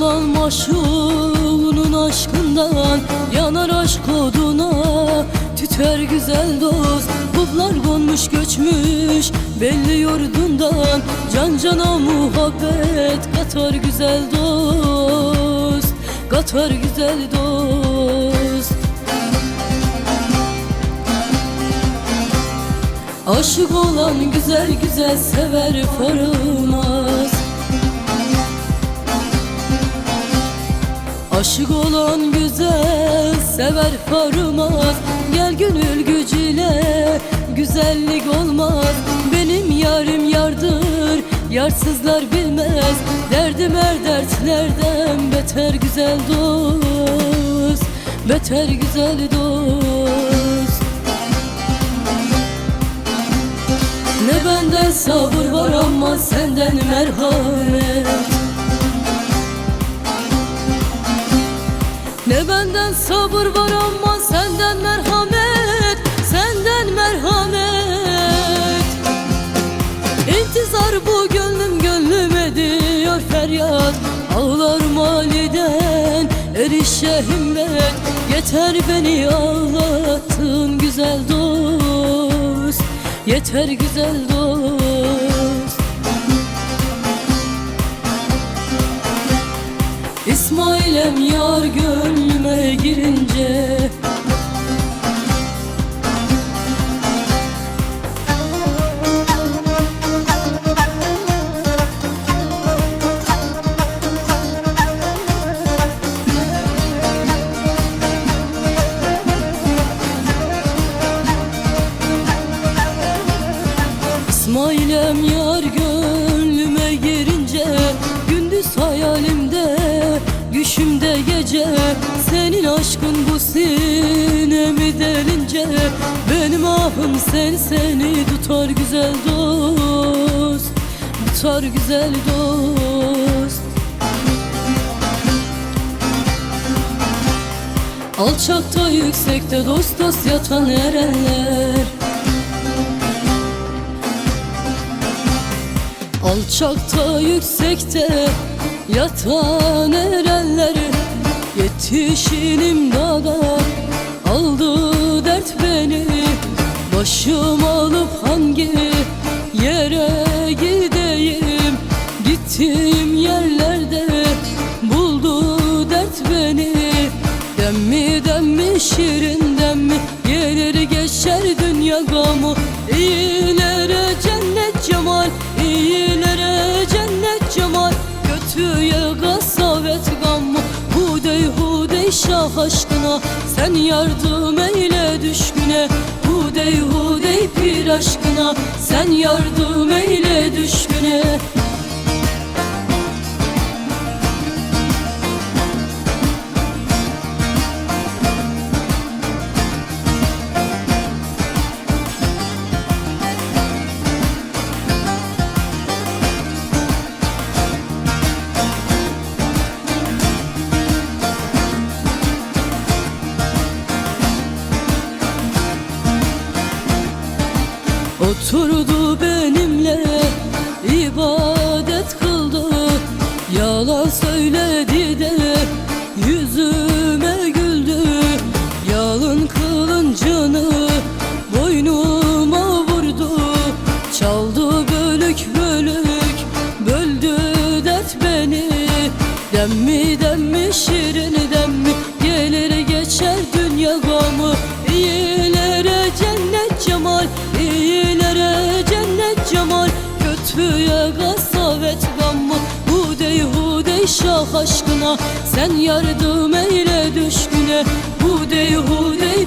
Olan maşuğunun aşkından Yanar aşk oduna. Tüter güzel dost Bullar konmuş göçmüş Belli yurdundan. Can cana muhabbet Katar güzel dost Katar güzel dost Aşık olan güzel güzel sever farılmaz Aşık olan güzel sever farımaz Gel gönül gücüyle güzellik olmaz. Benim yarim yardır yarsızlar bilmez. Derdim er dertlerden beter güzel dost Beter güzel dost. Ne benden sabır var ama senden merhamet Ne benden sabır var ama senden merhamet Senden merhamet. İntizar bu gönlüm gönlüm ediyor feryat. Ağlar maliden erişe himmet. Yeter beni ağlattın güzel dost. Yeter güzel dost. İsmail'em yar gönlüme yar gönlüme girince Gündüz hayalimde, düşümde gece. Senin aşkın bu sinemi delince Benim ahım sen seni tutar güzel dost Tutar güzel dost. Alçakta yüksekte dost dost yatan erenler Alçakta yüksekte yatan erenleri Yetişinim dağda aldı dert beni. Başım alıp hangi yere gideyim? Gittiğim yerlerde buldu dert beni. Demmi demmi şirin hudey şah aşkına Sen yardım eyle düşküne. Hudey hudey pir aşkına Sen yardım eyle düşküne Oturdu benimle ibadet kıldı. Yalan söyledi de yüzüme güldü. Yalın kılıncını boynuma vurdu. Çaldı bölük bölük böldü dert beni. Demmi demmi şirin aşkına Sen yardım eyle düşküne. Hudey hudey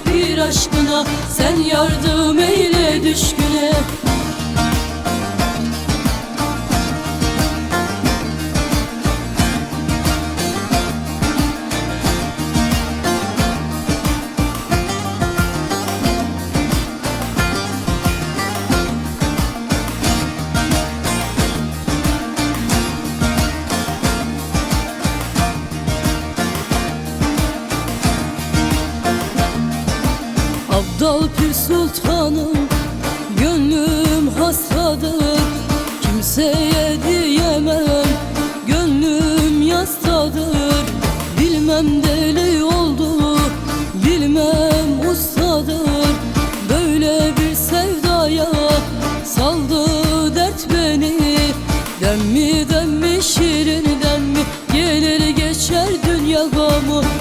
Dal Pir Sultanım Gönlüm hastadır. Kimseye diyemem Gönlüm yastadır. Bilmem deli oldu Bilmem ustadır. Böyle bir sevdaya Saldı dert beni. Dem mi dem mi şirin dem mi? Gelir geçer dünya gamı.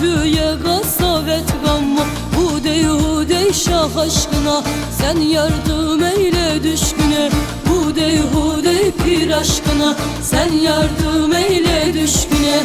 Kötüye gasavet gamı Bu dey hu dey şah aşkına. Sen yardım eyle düşküne Bu dey hu dey pir aşkına. Sen yardım eyle düşküne